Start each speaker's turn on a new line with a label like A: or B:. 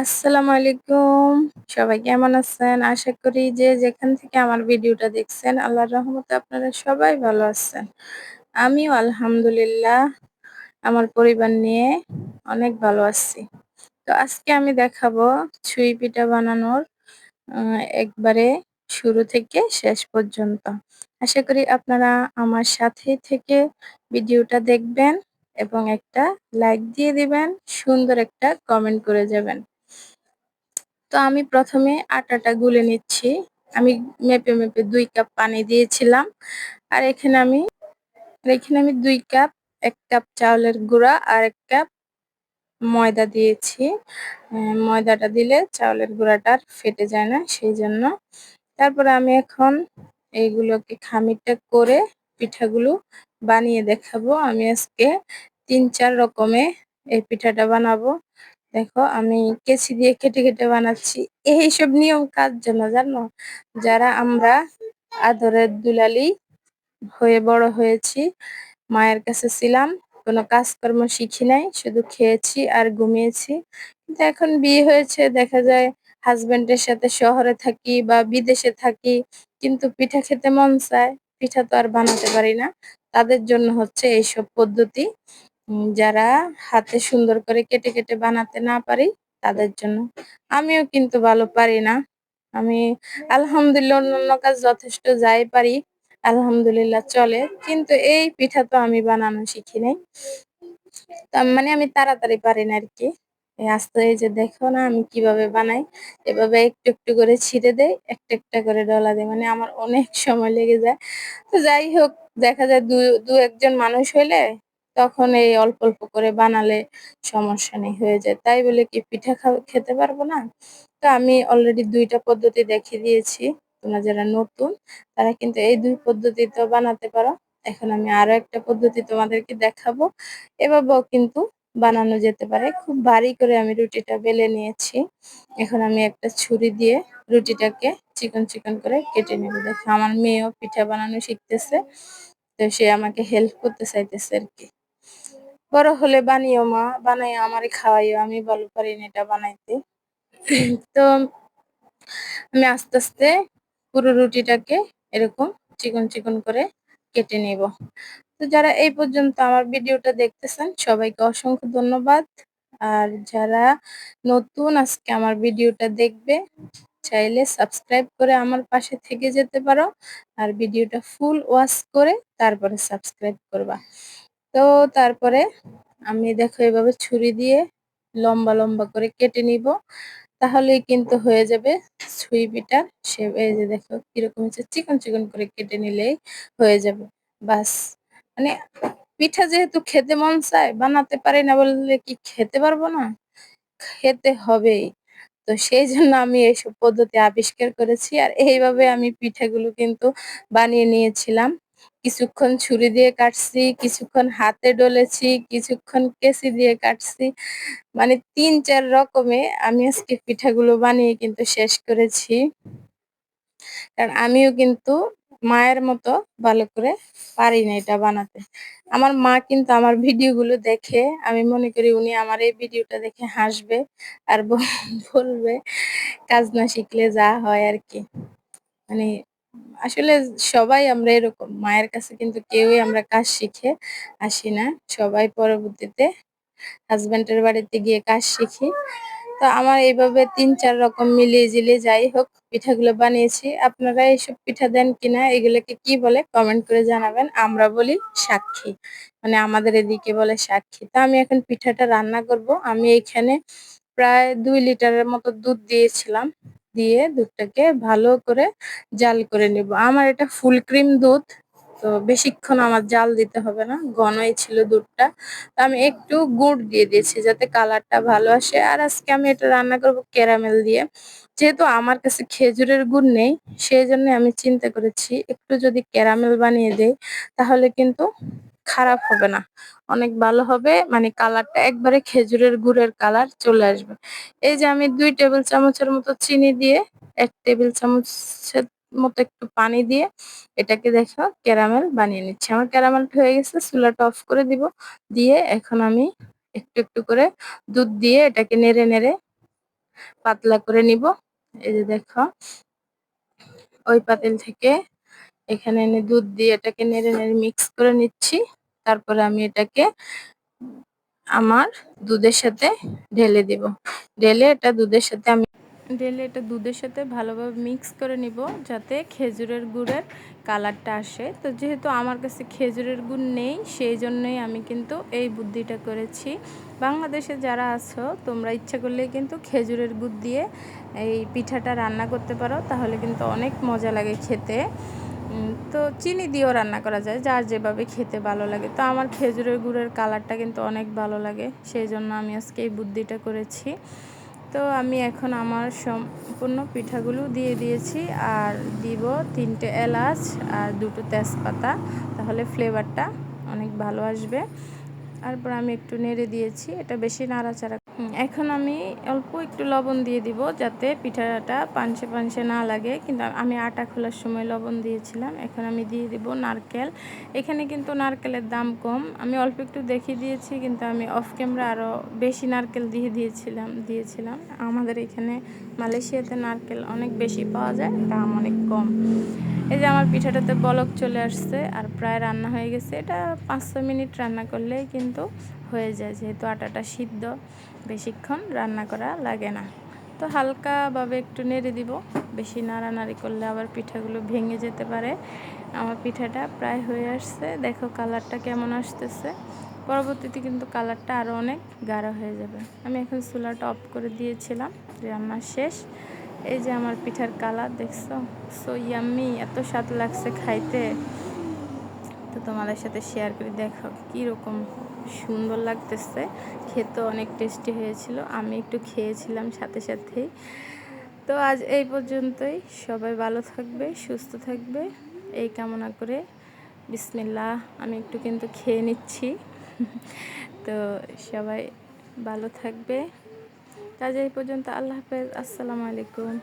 A: আসসালামু আলাইকুম। সবাই কেমন আছেন? আশা করি যে যেখান থেকে আমার ভিডিওটা দেখছেন আল্লাহর রহমতে আপনারা সবাই ভালো আছেন। আমিও আলহামদুলিল্লাহ আমার পরিবার নিয়ে অনেক ভালো আছি। তো আজকে আমি দেখাবো ছুঁই পিঠা বানানোর একবারে শুরু থেকে শেষ পর্যন্ত। আশা করি আপনারা আমার সাথে থেকে ভিডিওটা দেখবেন এবং একটা লাইক দিয়ে দিবেন, সুন্দর একটা কমেন্ট করে যাবেন। তো আমি প্রথমে আটাটা গুলে নিচ্ছি। আমি মেপে, মেপে দুই কাপ পানি দিয়েছিলাম। আর এখানে আমি এখানে আমি দুই কাপ এক কাপ চাউলের গুঁড়া আর এক কাপ ময়দা দিয়েছি। ময়দাটা দিলে চাউলের গুঁড়াটা আর ফেটে যায় না সেই জন্য তারপরে আমি এখন এইগুলোকে খামিরটা করে পিঠাগুলো বানিয়ে দেখাবো। আমি আজকে ৩-৪ রকমে এই পিঠাটা বানাবো। দেখো আমি কেচি দিয়ে কেটে, কেটে বানাচ্ছি। এইসব নিয়ম কাজ জন্য জানো? যারা আমরা আদরের দুলালি হয়ে বড় হয়েছি, মায়ের কাছে ছিলাম, কোনো কাজকর্ম শিখি নাই, শুধু খেয়েছি আর ঘুমিয়েছি। কিন্তু এখন বিয়ে হয়েছে দেখা যায় হাসব্যান্ডের সাথে শহরে থাকি বা বিদেশে থাকি কিন্তু পিঠা খেতে মন চায়, পিঠা তো আর বানাতে পারি না। তাদের জন্য হচ্ছে এইসব পদ্ধতি। যারা হাতে সুন্দর করে কেটে, কেটে বানাতে না পারি তাদের জন্য। আমিও কিন্তু ভালো পারি না। আমি আলহামদুলিল্লাহ অন্যান্য কাজ যথেষ্ট যাই পারি আলহামদুলিল্লাহ চলে। কিন্তু এই পিঠা তো আমি বানানো শিখি নাই। মানে আমি তাড়াতাড়ি পারি না আরকি। এই আস্তে এই যে দেখো না আমি কীভাবে বানাই। এভাবে একটু, একটু করে ছিঁড়ে দেই, একটা, একটা করে ডলা দেয় মানে আমার অনেক সময় লেগে যায়। তো যাই হোক দেখা যায় দু একজন মানুষ হইলে তখন এই অল্প, অল্প করে বানালে সমস্যা নেই হয়ে যায়। তাই বলে কি পিঠা খাও খেতে পারব না? তো আমি অলরেডি দুইটা পদ্ধতি দেখিয়ে দিয়েছি। তোমরা যারা নতুন তারা কিন্তু এই ২ পদ্ধতিতেও বানাতে পারো। এখন আমি আরও একটা পদ্ধতি তোমাদেরকে দেখাবো। এভাবেও কিন্তু বানানো যেতে পারে। খুব ভারী করে আমি রুটিটা বেলে নিয়েছি। এখন আমি একটা ছুরি দিয়ে রুটিটাকে চিকন, চিকন করে কেটে নেব। দেখো আমার মেয়েও পিঠা বানানো শিখতেছে। তো সে আমাকে হেল্প করতে চাইতেছে আরকি। বড় হলে বানিও মা, বানাইয়া আমারে খাওয়াইও। আমি ভালো পারি না এটা বানাইতে। তো আমি আস্তে, আস্তে পুরো রুটিটাকে এরকম চিকন, চিকন করে কেটে নিব। তো যারা এই পর্যন্ত আমার ভিডিওটা দেখতেছেন সবাইকে অসংখ্য ধন্যবাদ। আর যারা নতুন আজকে আমার ভিডিওটা দেখবে চাইলে সাবস্ক্রাইব করে আমার পাশে থেকে যেতে পারো। আর ভিডিওটা ফুল ওয়াচ করে তারপরে সাবস্ক্রাইব করবা। তো তারপরে আমি দেখো এভাবে ছুরি দিয়ে লম্বা, লম্বা করে কেটে নিব। তাহলেই কিন্তু হয়ে যাবে ছুঁই পিঠা। সে যে দেখো কীরকম হচ্ছে চিকন, চিকন করে কেটে নিলেই হয়ে যাবে। বাস মানে পিঠা যেহেতু খেতে মন চায়, বানাতে পারি না বললে কি খেতে পারব না? খেতে হবেই। তো সেই জন্য আমি এইসব পদ্ধতি আবিষ্কার করেছি। আর এইভাবে আমি পিঠাগুলো কিন্তু বানিয়ে নিয়েছিলাম। কিছুক্ষণ ছুরি দিয়ে কাটছি, কিছুক্ষণ হাতে ডলেছি, কিছুক্ষণ কেচি দিয়ে কাটছি। মানে ৩-৪ রকমে আমি আজকে পিঠাগুলো বানিয়ে কিন্তু শেষ করেছি। কারণ আমিও কিন্তু মায়ের মতো ভালো করে পারি না এটা বানাতে। আমার মা কিন্তু আমার ভিডিওগুলো দেখে আমি মনে করি উনি আমার এই ভিডিওটা দেখে হাসবে আর বলবে কাজ না শিখলে যা হয় আর কি মানে আসলে সবাই আমরা এরকম। মায়ের কাছে কিন্তু কেউই আমরা কাজ শিখে আসি না। সবাই পরবর্তীতে হাসব্যান্ডের বাড়িতে গিয়ে কাজ শিখি। তো আমার এইভাবে ৩-৪ রকম মিলিয়ে ঝিলিয়ে যাই হোক, পিঠাগুলো বানিয়েছি। আপনারা এইসব পিঠা দেন কিনা? এগুলোকে কি বলে কমেন্ট করে জানাবেন। আমরা বলি সাক্ষী। মানে আমাদের এদিকে বলে সাক্ষী। তো আমি এখন পিঠাটা রান্না করব। আমি এখানে প্রায় ২ লিটারের মতো দুধ দিয়েছিলাম। দিয়ে দুধটাকে ভালো করে জাল করে নিব। আমার এটা ফুল ক্রিম দুধ। তো বেশিক্ষণ আমার জাল দিতে হবে না। ঘনই ছিল দুধটা। তো আমি একটু গুড় দিয়ে দিয়েছি যাতে কালারটা ভালো আসে। আর আজকে আমি এটা রান্না করব ক্যারামেল দিয়ে। যেহেতু আমার কাছে খেজুরের গুড় নেই, সেই জন্য আমি চিন্তা করেছি একটু যদি ক্যারামেল বানিয়ে দেই তাহলে কিন্তু খারাপ হবে না। অনেক ভালো হবে মানে কালারটা একবারে খেজুরের গুড়ের কালার চলে আসবে। এই যে আমি দুই টেবিল চামচের মতো চিনি দিয়ে এক টেবিল চামচের মতো একটু পানি দিয়ে এটাকে দেখো ক্যারামেল বানিয়ে নিচ্ছি। আমার ক্যারামেলটা হয়ে গেছে চুলাটা অফ করে দিব। দিয়ে এখন আমি একটু, একটু করে দুধ দিয়ে এটাকে নেড়ে, নেড়ে পাতলা করে নিব এই যে দেখো ওই পাতিল থেকে এখানে এনে দুধ দিয়ে এটাকে নেড়ে নেড়ে মিক্স করে নিচ্ছি। তারপরে আমি এটাকে আমার দুধের সাথে ঢেলে দিব। ঢেলে এটা দুধের সাথে আমি ঢেলে এটা দুধের সাথে ভালোভাবে মিক্স করে নিব যাতে খেজুরের গুড়ের কালারটা আসে। তো যেহেতু আমার কাছে খেজুরের গুড় নেই, সেই জন্যই আমি কিন্তু এই বুদ্ধিটা করেছি। বাংলাদেশে যারা আছো, তোমরা ইচ্ছা করলে কিন্তু খেজুরের গুড় দিয়ে এই পিঠাটা রান্না করতে পারো। তাহলে কিন্তু অনেক মজা লাগে খেতে। তো চিনি দিয়েও রান্না করা যায়, যার যেভাবে খেতে ভালো লাগে। তো আমার খেজুরের গুড়ের কালারটা কিন্তু অনেক ভালো লাগে সেই জন্য আমি আজকে এই বুদ্ধিটা করেছি। তো আমি এখন আমার সম্পূর্ণ পিঠাগুলো দিয়ে দিয়েছি, আর দিব তিনটে এলাচ আর দুটো তেজপাতা, তাহলে ফ্লেভারটা অনেক ভালো আসবে। তারপর আমি একটু নেড়ে দিয়েছি, এটা বেশি নাড়াচাড়া এখন আমি অল্প একটু লবণ দিয়ে দিব যাতে পিঠাটা পানসে পানসে না লাগে, কিন্তু আমি আটা খোলার সময় লবণ দিয়েছিলাম, এখন আমি দিয়ে দিব নারকেল। এখানে কিন্তু নারকেলের দাম কম, আমি অল্প একটু দেখিয়ে দিয়েছি, কিন্তু আমি অফ ক্যামেরা আরও বেশি নারকেল দিয়ে দিয়েছিলাম দিয়েছিলাম। আমাদের এখানে মালয়েশিয়াতে নারকেল অনেক বেশি পাওয়া যায়, দাম অনেক কম। এই যে আমার পিঠাটাতে বলক চলে আসছে, আর প্রায় রান্না হয়ে গেছে, এটা পাঁচ ছয় মিনিট রান্না করলেই কিন্তু হয়ে যায়, যেহেতু আটাটা সিদ্ধ, বেশিক্ষণ রান্না করা লাগে না। তো হালকাভাবে একটু নেড়ে দিব। বেশি নাড়ানাড়ি করলে আবার পিঠাগুলো ভেঙে যেতে পারে। আমার পিঠাটা প্রায় হয়ে আসছে। দেখো কালারটা কেমন আসতেছে। পরবর্তীতে কিন্তু কালারটা আরও অনেক গাঢ় হয়ে যাবে। আমি এখন চুলাটা অফ করে দিয়েছিলাম। রান্না শেষ। এই যে আমার পিঠার কালার, দেখছ? সো ইয়াম্মি এত স্বাদ লাগছে খাইতে। তো তোমাদের সাথে শেয়ার করে। দেখো কীরকম সুন্দর লাগতেছে। খেতে অনেক টেস্টি হয়েছিল। আমি একটু খেয়েছিলাম সাথে সাথেই। তো আজ এই পর্যন্তই। সবাই ভালো থাকবে, সুস্থ থাকবে। এই কামনা করে বিসমিল্লা আমি একটু কিন্তু খেয়ে নিচ্ছি। তো সবাই ভালো থাকবে। কাজ এই পর্যন্ত। আল্লাহ হাফেজ। আসসালামু আলাইকুম।